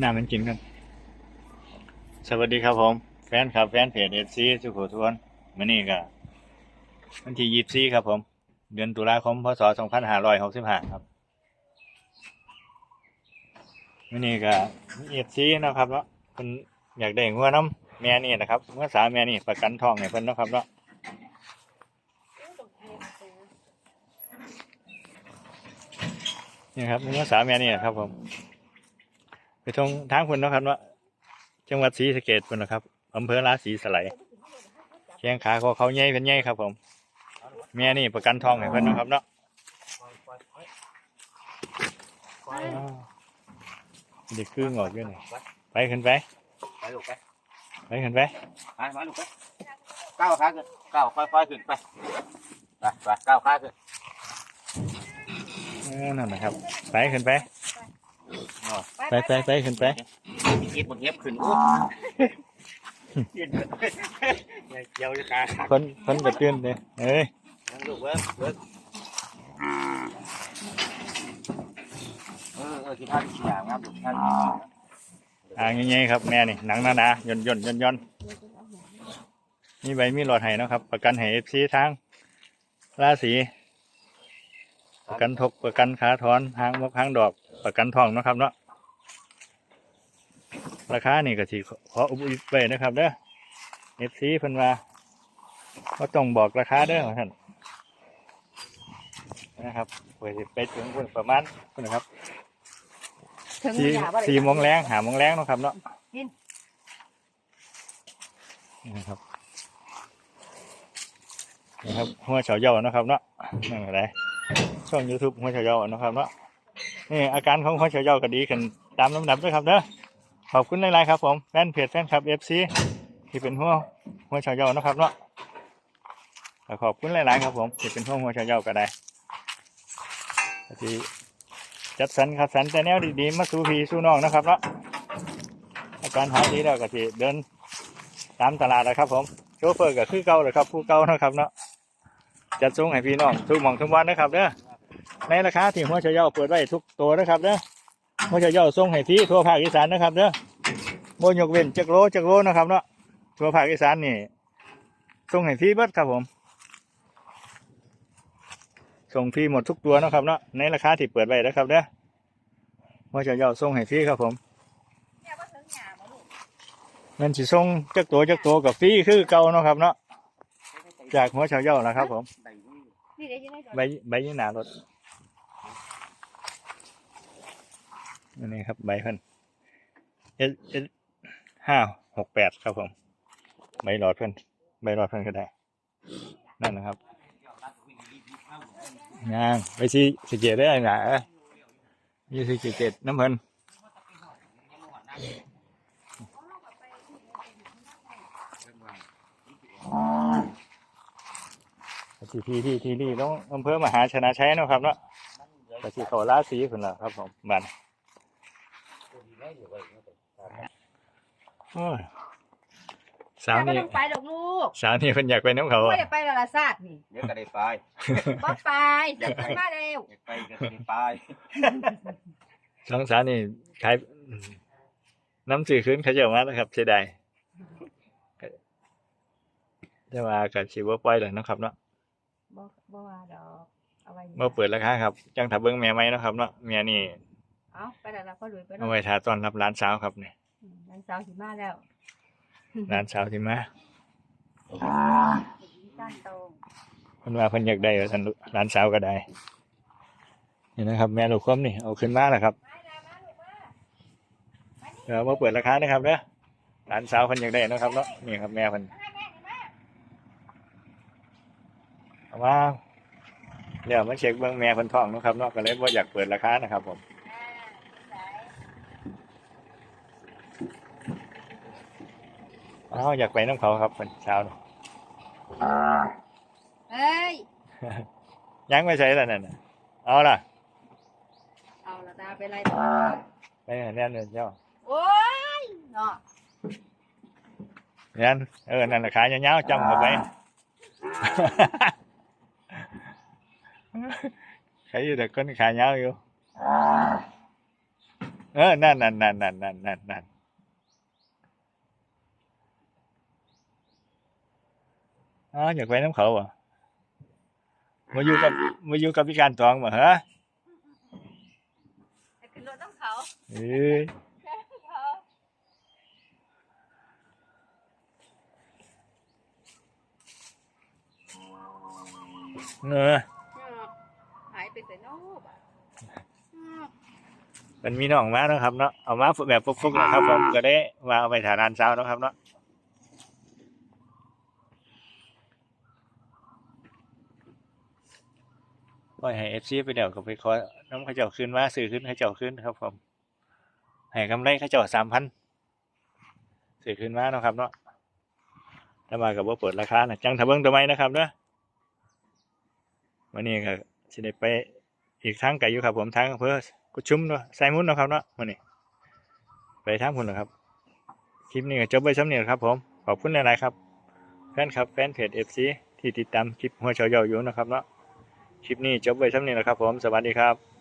น้ำมันกินกัน สวัสดีครับผม แฟนครับแฟนเพจเอฟซีสุโขทวนมื่อนี้ก็วันที่ยี่สี่ครับผม เดือนตุลาคมพศสองพันห้าร้อยหกสิบห้าครับมื่อนี้ก็เอฟซีนะครับเนาะเพิ่นอยากได้งัวน้ำแม่นี่นะครับงัวสาวแม่นี่ประกันทองให้เพิ่นนะครับเนาะนี่ครับงัวสาวแม่นี่นะครับผม ไปทางทางคุณนาะครับเนาะจังหวัดศรีสะเกษคุณนะครับอำเภอราศีสไลยแข้งขาเขาเขาใหญ่เป็นใหญ่ครับ ผมแม่นี่ประกันทองให้เพิ่นเนาะครับเนาะอ้าวเด็กครึ่งออกอยู่นี่ไปขึ้นไปไปลูกไปไปขึ้นไปไปมาลูกไปก้าวขาขึ้นก้าวค่อยๆขึ้นไปไปไปก้าวขาขึ้นเออนั่นนะครับ ไปขึ้นไปอ๋อ ไปไปไปขึ้นไปมีเก็บบนเก็บขึ้นโอ้เย็นเลยเกี่ยวจะขาขาดคนคนกระตื้นเลยเอ้ยนั่งลูกเว้ยเว้ยเออเออที่ท่านขี้หยาบครับลูกท่านอ่างใหญ่ๆครับแม่นี่หนังหนาๆย่นย่นย่นย่นมีใบมีหลอดให้เนาะครับ ประกันให้เอฟซีทางราศี ประกันทกประกันขาถอนหางมกหางดอกประกันทองเนาะครับเนาะราคานี่ก็สิขออุบอิบไปนะครับเด้อเอฟซีเพิ่นว่าก็ต้องบอกราคาเด้อท่านนะครับเปิดสิไปถึงพุ่นประมาณพุ่นนะครับถึงสี่หยาบ่ได้สี่โมงแรงหาโมงแรงเนาะครับเนาะกินนี่นะครับนี่ครับหัวเฉาเย่าเนาะครับเนาะนั่นอะไร ช่องยูทูบหัวเฉาเย่าเนะครับเนาะนี่อาการของหัวเฉาเย่าก็ดีขึ้นตามลำดับด้วยครับเด้อขอบคุณหลายๆครับผมแฟนเพจแฟนคลับเอฟซีที่เป็นหัวหัวเฉาเย่าเนะครับเนาะขอบคุณหลายๆครับผมที่เป็นหัวหัวเฉาเย่าก็ได้ที่จัดสรรคัดสรรแต่แนวดีๆมาสู่พีสู่น้องนะครับเนาะอาการหายดีแล้วก็ที่เดินตามตลาดนะครับผมโชเฟอร์ก็คือเก่าเลยครับผู้เก่านะครับเนาะ จัดส่งให้พี่น้องทุกหม่องทุกวันนะครับเด้อในราคาที่หัวเฉยเย่าเปิดไว้ทุกตัวนะครับเด้อหัวเฉยเย่าส่งให้ฟรีทั่วภาคอีสานนะครับเด้อโบยกเว้นจักโลจักโลนะครับเนาะทั่วภาคอีสานนี่ส่งให้ฟรีเบิดครับผมส่งฟรีหมดทุกตัวนะครับเนาะในราคาที่เปิดไว้นะครับเด้อหัวเฉยเย่าส่งให้ฟรีครับผมเนี่ยบ่ถึงหยาบ่ลูกมันสิส่งจักตัวจักตัวกับฟรีคือเก่าเนาะครับเนาะ จากหัวเฉาเย่านะครับ ผมนี่เดี๋ยวจะได้ใบใบยี่หนารถอันนี้ครับ ใบเพิ่นเอสเอสห้าหกแปดครับผม ใบหลอดเพิ่นใบหลอดเพิ่นก็ได้ นั่นนะครับงางไปซีสเกตได้หนายี่สิสเกตน้ำเพิ่น ที่ที่ที่ที่นี่ต้องอำเภอมหาชนะชัยเนาะครับเนาะแต่ที่เขาราศีคนละครับผมบ้านโอ้ยสาวแม่นี่บ่ต้องไปดอกลูกสาวนี่เพิ่นอยากไปน้ำเขาบ่อะได้ไปละละซาดนี่เดี๋ยวก็ได้ไปบ่ไปเดี๋ยวขึ้นมาแล้วอยากไปก็ได้ไปสองสาวนี่ขายน้ำสื่อคืนเขาเจะมาแล้วครับเสียดายแต่ว่ากับชีวปล่อยเลยเนาะครับเนาะ บ่บ่ว่าดอกเอาไว้เมื่อเปิดราคาครับจังถับเบิ้งแม่ไหมเนาะครับเนาะแม่นี่เอาไปแล้วเราก็ลุยไปเอาเนาะไว้ทาต้อนรับร้านสาวครับเนี่ยอืมนางสาวสิมาแล้วร้านสาวที่มาด้านตรงเพิ่นว่าเพิ่นอยากได้ว่าท่านร้านสาวก็ได้นี่นะครับ แม่ลูกคมนี่เอาขึ้นมาแล้วครับเดี๋ยวมาเปิดราคานะครับเด้อร้านสาวเพิ่นอยากได้นะครับเนาะนี่ครับแม่เพิ่น เอามาเดี๋ยวมาเช็คเบื้องแม่เพิ่นท้องเนาะครับเนาะก็เลยว่าอยากเปิดราคานะครับผมอ้าวอยากไปน้ำเขาครับเพิ่นเช้าเนาะเอ้ยยังไม่ใช่แล้วนั่นน่ะเอาล่ะ เอาละตาไปไล่ต่อไปแน่นเลยเจ้าโอ้ยเนาะแน่นเออนั่นแหละขายาวๆจำเข้าไปใครอยู่แต่คนขายาว อยู่เออนั่นนั่นนั่นนั่นนั่นนั่นนั่นอ๋ออยากไปน้ำเขา ไปขึ้นรถต้องเขาเอ้ยเขาเอออืมหายไปแต่นอกอะอืมมันมีน้องมาเนาะครับเนาะเอามาแบบฟุกๆนะครับผมก็ได้มาเอาไปฐานานเช้าเนาะครับเนาะปล่อยให้เอฟซีไปเดี๋ยวก็ไปขอน้ำเข้าเจ้าขึ้นมาซื้อขึ้นเข้าเจ้าขึ้นครับผมให้กำไรเข้าเจ้าสามพันซื้อขึ้นมาเนาะครับเนาะถ้ามากับว่าเปิดราคานะจังทะเบิ้งตัวไม้นะครับเนาะวันนี้ก็ จะได้ไปอีกทางไกลอยู่ครับผมทางอำเภอกุชุมเนาะไซมุนเนาะครับเนาะวันนี้ไปทางพุ่นนะครับ คลิปนี้ก็จบไปซ้ำเนี่ยครับผม ขอบคุณหลายๆครับแฟนครับแฟนเพจเอฟซีที่ติดตามคลิปหัวเฉาเยาอยู่นะครับเนาะคลิปนี้จบไปซ้ำเนี่ยนะครับผมสวัสดีครับ